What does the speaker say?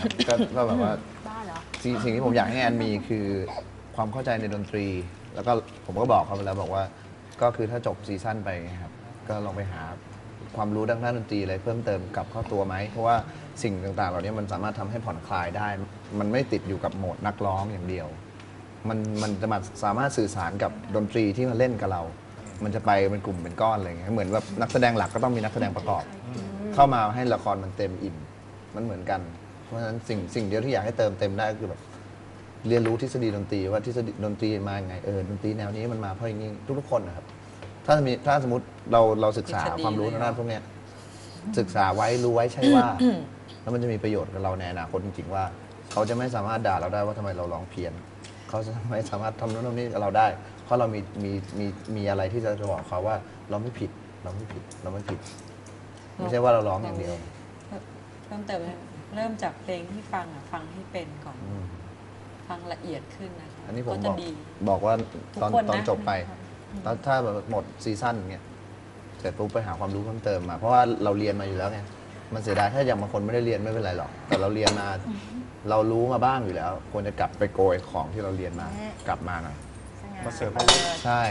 ครับก็ก็แบบว่าบ้าเหรอ สิ่งสิ่งที่ผมอยากให้แอนมีคือความเข้าใจในดนตรี แล้วก็ผมก็บอกเขาไปแล้วบอกว่า ก็คือถ้าจบซีซั่นไปไงครับ ก็ลองไปหาความรู้ด้านด้านดนตรีอะไรเพิ่มเติมกลับเข้าตัวไหม เพราะว่าสิ่งต่างๆ เหล่านี้มันสามารถทำให้ผ่อนคลายได้ มันไม่ติดอยู่กับโหมดนักร้องอย่างเดียว มันมันจะมาสามารถสื่อสารกับดนตรีที่มาเล่นกับเรา มันจะไปเป็นกลุ่มเป็นก้อนอะไรอย่างเงี้ยเหมือนแบบนักแสดงหลักก็ต้องมีนักแสดงประกอบ เข้ามาให้ละครมันเต็มอิ่ม มันเหมือนกัน เพราะฉะนั้นสิ่งสิ่งเดียวที่อยากให้เติมเต็มได้ก็คือแบบเรียนรู้ทฤษฎีดนตรีว่าทฤษฎีดนตรีมายังไงเออดนตรีแนวนี้มันมาเพราะอย่างนี้ทุกๆคนนะครับ ถ้ามีถ้าสมมติเราเราศึกษาทฤษฎีความรู้เลยทางด้านพวกเนี้ยศึกษาไว้รู้ไว้ใช่ว่า แล้วมันจะมีประโยชน์กับเราในอนาคตจริงๆว่า เขาจะไม่สามารถด่าเราได้ว่าทำไมเราร้องเพี้ยน เขาจะไม่สามารถทำโน่นทำนี่กับเราได้ เพราะเรามีมีมีมีอะไรที่จะบอกเขาว่าเราไม่ผิด เราไม่ผิด เราไม่ผิด ไม่ใช่ว่าเราร้องอย่างเดียวเพิ่มเติมนะ เริ่มจากเพลงที่ฟังอะฟังให้เป็นก่อน อืมฟังละเอียดขึ้นนะคะอันนี้ผมก็บจะอกดี บอกว่าตอนทุกคนนะตอนจบไปตอนถ้าแบบหมดซีซั่นเงี้ยเสร็จปุ๊บไปหาความรู้เพิ่มเติมมา เพราะว่าเราเรียนมาอยู่แล้วไงมันเสียดายถ้าอย่างบางคนไม่ได้เรียนไม่เป็นไรหรอก แต่เราเรียนมา เรารู้มาบ้างอยู่แล้ว ควรจะกลับไปโกยของที่เราเรียนมา กลับมาหน่อยมาเสริมให้ ใช่